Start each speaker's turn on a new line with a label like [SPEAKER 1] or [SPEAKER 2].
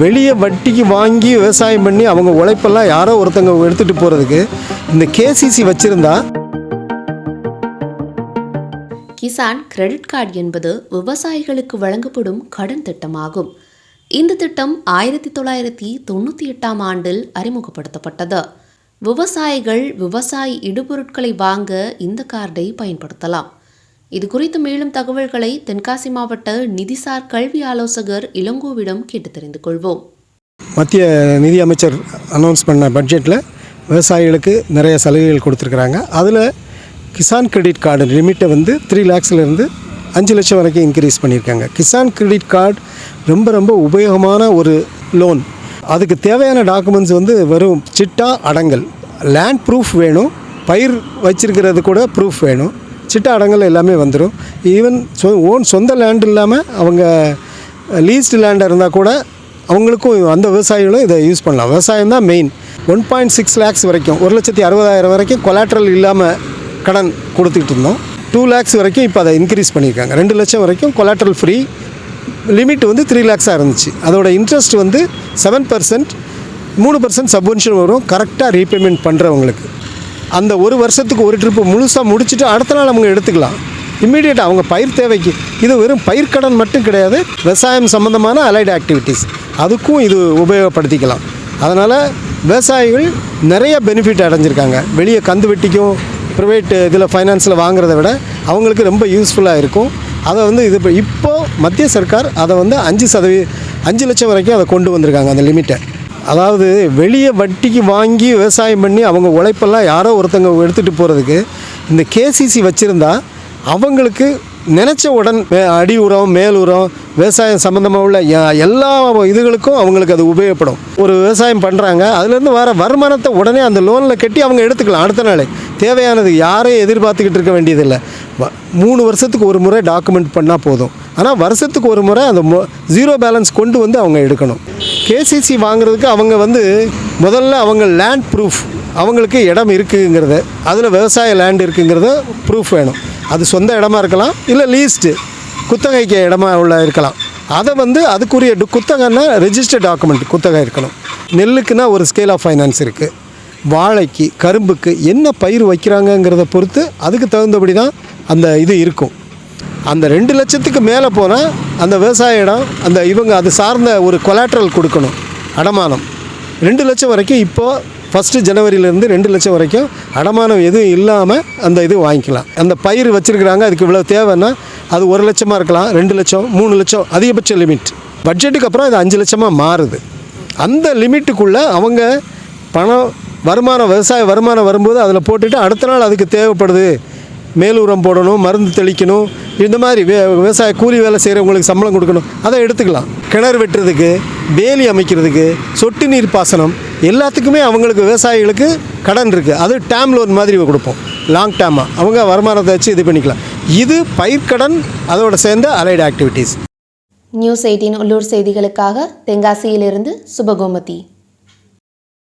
[SPEAKER 1] வெளியே வட்டிக்கு வாங்கி விவசாயம் பண்ணி அவங்க உழைப்பெல்லாம் யாரோ ஒருத்தங்க எடுத்துகிட்டு போகிறதுக்கு இந்த கேசிசி வச்சுருந்தா
[SPEAKER 2] கிசான் கிரெடிட் கார்டு என்பது விவசாயிகளுக்கு வழங்கப்படும் கடன் திட்டமாகும். இந்த திட்டம் ஆயிரத்தி தொள்ளாயிரத்தி தொண்ணூற்றி எட்டாம் ஆண்டில் அறிமுகப்படுத்தப்பட்டது. விவசாயிகள் விவசாய இடுபொருட்களை வாங்க இந்த கார்டை பயன்படுத்தலாம். இது குறித்து மேலும் தகவல்களை தென்காசி மாவட்ட நிதிசார் கல்வி ஆலோசகர் இளங்கோவிடம் கேட்டு தெரிந்து கொள்வோம்.
[SPEAKER 1] மத்திய நிதி அமைச்சர் அனௌன்ஸ் பண்ண பட்ஜெட்டில் விவசாயிகளுக்கு நிறைய சலுகைகள் கொடுத்துருக்குறாங்க. அதில் கிசான் கிரெடிட் கார்டு லிமிட்டை வந்து த்ரீ லேக்ஸ்லேருந்து அஞ்சு லட்சம் வரைக்கும் இன்க்ரீஸ் பண்ணியிருக்காங்க. கிசான் கிரெடிட் கார்டு ரொம்ப ரொம்ப உபயோகமான ஒரு லோன் அதுக்கு தேவையான டாக்குமெண்ட்ஸ் வந்து வெறும் சிட்டா அடங்கல். லேண்ட் ப்ரூஃப் வேணும். பயிர் வச்சிருக்கிறது கூட ப்ரூஃப் வேணும். சிட்டா அடங்கல் எல்லாமே வந்துடும் ஈவன் சொ ஓன் சொந்த லேண்ட் இல்லாமல் அவங்க லீஸ்ட் லேண்டாக இருந்தால் கூட அவங்களுக்கும் அந்த விவசாயிகளும் இதை யூஸ் பண்ணலாம். விவசாயம் தான் main one point six lakhs வரைக்கும் ஒரு லட்சத்தி அறுபதாயிரம் வரைக்கும் கொலாட்ரல் இல்லாமல் கடன் கொடுத்துக்கிட்டு இருந்தோம். டூ லேக்ஸ் வரைக்கும் இப்போ அதை இன்க்ரீஸ் பண்ணியிருக்காங்க. ரெண்டு லட்சம் வரைக்கும் கொலாட்ரல் ஃப்ரீ லிமிட் வந்து த்ரீ லேக்ஸாக இருந்துச்சு. அதோட இன்ட்ரெஸ்ட் வந்து செவன் பர்சன்ட் மூணு பர்சன்ட் சப்வென்ஷன் வரும். கரெக்டாக ரீபேமெண்ட் பண்ணுறவங்களுக்கு அந்த ஒரு வருஷத்துக்கு ஒரு ட்ரிப்பு முழுசாக முடிச்சுட்டு அடுத்த நாள் அவங்க எடுத்துக்கலாம். இம்மீடியட்டாக அவங்க பயிர் தேவைக்கு. இது வெறும் பயிர்க்கடன் மட்டும் கிடையாது விவசாயம் சம்மந்தமான அலைடு ஆக்டிவிட்டீஸ் அதுக்கும் இது உபயோகப்படுத்திக்கலாம். அதனால் விவசாயிகள் நிறைய பெனிஃபிட் அடைஞ்சிருக்காங்க. வெளியே கந்து வெட்டிக்கும் ப்ரைவேட் இதில் ஃபைனான்ஸில் வாங்குறத விட அவங்களுக்கு ரொம்ப யூஸ்ஃபுல்லாக இருக்கும். அதை வந்து இது இப்போ இப்போது மத்திய சர்க்கார் அதை வந்து அஞ்சு சதவீ அஞ்சு லட்சம் வரைக்கும் அதை கொண்டு வந்திருக்காங்க அந்த லிமிட்டை அதாவது வெளியே வட்டிக்கு வாங்கி விவசாயம் பண்ணி அவங்க உழைப்பெல்லாம் யாரோ ஒருத்தங்க எடுத்துகிட்டு போகிறதுக்கு இந்த கேசிசி வச்சுருந்தா அவங்களுக்கு நினச்ச உடன் அடி உரம் மேல் உரம் விவசாயம் சம்மந்தமாக உள்ள எல்லா இதுகளுக்கும் அவங்களுக்கு அது உபயோகப்படும். ஒரு விவசாயம் பண்ணுறாங்க அதுலேருந்து வர வருமானத்தை உடனே அந்த லோனில் கட்டி அவங்க எடுத்துக்கலாம் அடுத்த நாளே. தேவையானது யாரையும் எதிர்பார்த்துக்கிட்டு இருக்க வேண்டியதில்லை. மூணு வருஷத்துக்கு ஒரு முறை டாக்குமெண்ட் பண்ணால் போதும். ஆனால் வருஷத்துக்கு ஒரு முறை அந்த ஜீரோ பேலன்ஸ் கொண்டு வந்து அவங்க எடுக்கணும். கேசிசி வாங்குறதுக்கு அவங்க வந்து முதல்ல அவங்க லேண்ட் ப்ரூஃப் அவங்களுக்கு இடம் இருக்குங்கிறத அதில் விவசாய லேண்ட் இருக்குங்கிறத ப்ரூஃப் வேணும். அது சொந்த இடமா இருக்கலாம் இல்லை லீஸ்ட்டு குத்தகைக்கு இடமா உள்ள இருக்கலாம். அதை வந்து அதுக்குரிய குத்தகைன்னா ரெஜிஸ்டர் டாக்குமெண்ட் குத்தகை இருக்கணும். நெல்லுக்குன்னா ஒரு ஸ்கேல் ஆஃப் ஃபைனான்ஸ் இருக்குது வாழைக்கு கரும்புக்கு என்ன பயிர் வைக்கிறாங்கங்கிறத பொறுத்து அதுக்கு தகுந்தபடி தான் அந்த இது இருக்கும். அந்த ரெண்டு லட்சத்துக்கு மேலே போனால் அந்த விவசாய இடம் அந்த இவங்க அது சார்ந்த ஒரு கொலாட்ரல் கொடுக்கணும். அடமானம். ரெண்டு லட்சம் வரைக்கும் இப்போது ஃபஸ்ட்டு ஜனவரியிலேருந்து ரெண்டு லட்சம் வரைக்கும் அடமானம் எதுவும் இல்லாமல் அந்த இது வாங்கிக்கலாம். அந்த பயிர் வச்சுருக்குறாங்க அதுக்கு இவ்வளோ தேவைன்னா அது ஒரு லட்சமாக இருக்கலாம் ரெண்டு லட்சம் மூணு லட்சம் அதிகபட்ச லிமிட் பட்ஜெட்டுக்கு அப்புறம் இது அஞ்சு லட்சமாக மாறுது. அந்த லிமிட்டுக்குள்ளே அவங்க பணம் வருமானம் விவசாய வருமானம் வரும்போது அதில் போட்டுட்டு அடுத்த நாள் அதுக்கு தேவைப்படுது. மேல் உரம் போடணும் மருந்து தெளிக்கணும் இந்த மாதிரி வே விவசாய கூலி வேலை செய்கிறவங்களுக்கு சம்பளம் கொடுக்கணும். அதை எடுத்துக்கலாம். கிணறு வெட்டுறதுக்கு வேலி அமைக்கிறதுக்கு சொட்டு நீர் பாசனம் எல்லாத்துக்குமே அவங்களுக்கு விவசாயிகளுக்கு கடன் இருக்குது அது டேம் லோன் மாதிரி கொடுப்போம். லாங் டேமாக அவங்க வருமானத்தை வச்சு இது பண்ணிக்கலாம். இது பயிர்க்கடன் அதோட சேர்ந்த அலைடு ஆக்டிவிட்டீஸ்
[SPEAKER 2] நியூஸ் எயிட்டின் உள்ளூர் செய்திகளுக்காக தென்காசியிலிருந்து சுபகோமதி.